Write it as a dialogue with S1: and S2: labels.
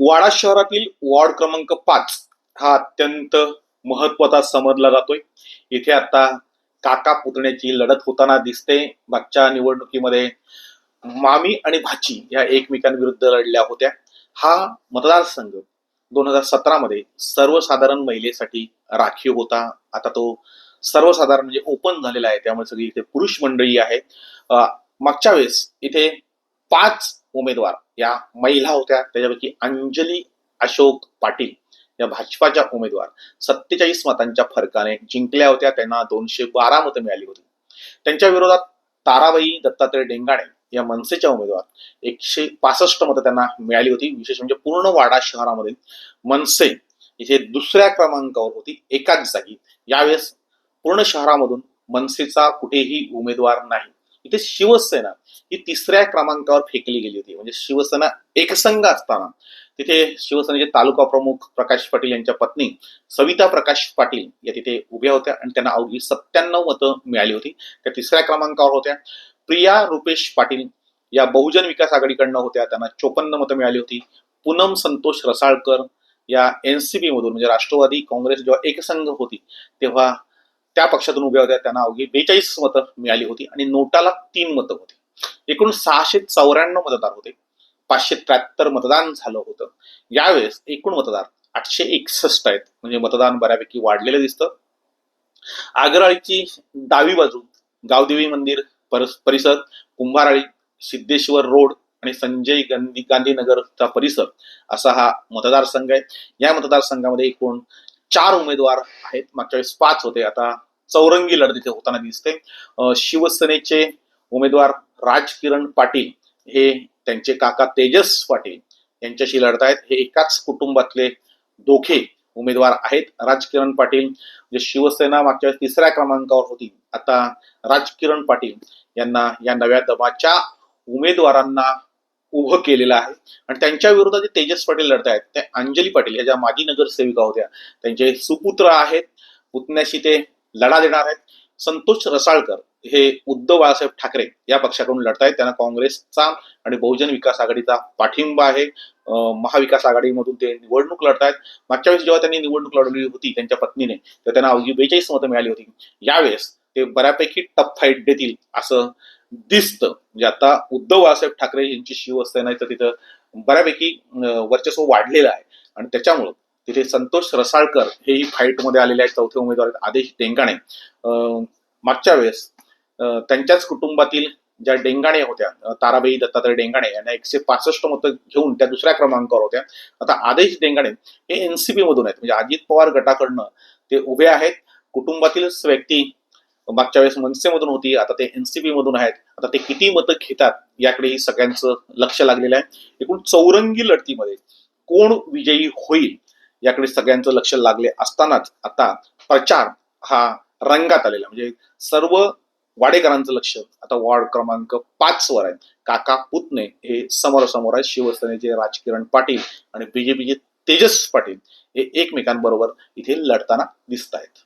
S1: वाडा शहरातील वॉर्ड क्रमांक पाच हा अत्यंत महत्त्वाचा समजला जातोय. इथे आता काका पुतण्याची लढत होताना दिसते. मागच्या निवडणुकीमध्ये मामी आणि भाची या एकमेकांविरुद्ध लढल्या होत्या. हा मतदारसंघ दोन हजार सतरामध्ये सर्वसाधारण महिलेसाठी राखीव होता. आता तो सर्वसाधारण म्हणजे ओपन झालेला आहे. त्यामुळे सगळी इथे पुरुष मंडळी आहे मागच्या वेळेस इथे पाच उमेदवार या महिला होत्या. त्याच्यापैकी अंजली अशोक पाटील या भाजपाच्या उमेदवार. सत्तेचाळीस मतांच्या फरकाने जिंकल्या होत्या. त्यांना दोनशे बारा मतं मिळाली होती. त्यांच्या विरोधात ताराबाई दत्तात्रय डेंगाणे या मनसेच्या उमेदवार एकशे पासष्ट मतं त्यांना मिळाली होती. विशेष म्हणजे पूर्ण वाडा शहरामध्ये मनसे इथे दुसऱ्या क्रमांकावर होती. एकाच जागी. यावेळेस पूर्ण शहरामधून मनसेचा कुठेही उमेदवार नाही. इथे शिवसेना ही तिसऱ्या क्रमांकावर फेकली गेली होती. म्हणजे शिवसेना एकसंघ असताना. तिथे शिवसेनेचे तालुका प्रमुख प्रकाश पाटील यांच्या पत्नी सविता प्रकाश पाटील या तिथे उभ्या होत्या आणि त्यांना अवघी सत्त्याण्णव मतं मिळाली होती. त्या तिसऱ्या क्रमांकावर होत्या. प्रिया रुपेश पाटील या बहुजन विकास आघाडीकडनं होत्या. त्यांना चोपन्न मतं मिळाली होती. पूनम संतोष रसाळकर या एनसीपी मधून म्हणजे राष्ट्रवादी काँग्रेस जेव्हा एकसंघ होती तेव्हा त्या पक्षातून उभ्या होत्या त्यांना अवघी बेचाळीस मतं मिळाली होती आणि नोटाला तीन मतं होती. एकूण सहाशे चौऱ्याण्णव मतदार होते. पाचशे त्र्याहत्तर मतदान झालं होतं. यावेळेस एकूण मतदार आठशे एकसष्ट आहेत. म्हणजे मतदान बऱ्यापैकी वाढलेलं दिसतं. आगराळीची डावी बाजू गावदेवी मंदिर परस- परिसर कुंभाराळी सिद्धेश्वर रोड आणि संजय गांधी गांधीनगरचा परिसर असा हा मतदारसंघ आहे. या मतदारसंघामध्ये एकूण चार उमेदवार आहेत. मागच्या वेळेस पाच होते. आता चौरंगी लढत इथे होताना दिसते. शिवसेनेचे उमेदवार राजकिरण पाटील हे त्यांचे काका तेजस पाटील यांच्याशी लढत आहेत. हे एकाच कुटुंबातले दोघे उमेदवार आहेत. राजकिरण पाटील जे शिवसेना मागच्या वेळेस तिसऱ्या क्रमांकावर होती. आता राजकिरण पाटील यांना या नव्या दबाच्या उमेदवारांना उभं केलेलं आहे. आणि त्यांच्या विरोधात जे तेजस पाटील लढत आहेत ते अंजली पाटील या ज्या माजी नगरसेविका होत्या त्यांचे सुपुत्र आहेत पुतण्याशी ते लढा देणार आहेत. संतोष रसाळकर हे उद्धव बाळासाहेब ठाकरे या पक्षाकडून लढतायत त्यांना काँग्रेसचा आणि बहुजन विकास आघाडीचा पाठिंबा आहे. महाविकास आघाडीमधून ते निवडणूक लढतायत मागच्या वेळेस जेव्हा त्यांनी निवडणूक लढवली होती त्यांच्या पत्नीने तर त्यांना अवघी बेचाळीस मतं मिळाली होती. यावेळेस ते बऱ्यापैकी टफ फाईट देतील असं दिसतं. म्हणजे आता उद्धव बाळासाहेब ठाकरे यांची शिवसेना तर तिथं बऱ्यापैकी वर्चस्व वाढलेलं आहे. आणि त्याच्यामुळं तिथे संतोष रसाळकर हेही फाईटमध्ये आलेले आहेत चौथे उमेदवार आहेत आदेश डेंगाणे. मागच्या वेळेस त्यांच्याच कुटुंबातील ज्या डेंगाणे होत्या ताराबाई दत्तात्रय डेंगाणे यांना एकशे पासष्ट मतं घेऊन त्या दुसऱ्या क्रमांकावर होत्या. आता आदेश डेंगाणे हे एनसीपी मधून आहेत. म्हणजे अजित पवार गटाकडनं ते उभे आहेत. कुटुंबातीलच व्यक्ती मागच्या वेळेस मनसेमधून होती आता ते एनसीपी मधून आहेत. आता ते किती मतं घेतात याकडेही सगळ्यांचं लक्ष लागलेलं आहे. एकूण चौरंगी लढतीमध्ये कोण विजयी होईल याकडे सगळ्यांचं लक्ष लागले असतानाच आता प्रचार हा रंगात आलेला म्हणजे सर्व वाडेकरांचं लक्ष आता वॉर्ड क्रमांक पाच वर आहे. काका पुतणे हे समोरासमोर आहेत. शिवसेनेचे राजकिरण पाटील आणि बीजेपीचे तेजस पाटील हे एकमेकांबरोबर इथे लढताना दिसत आहेत.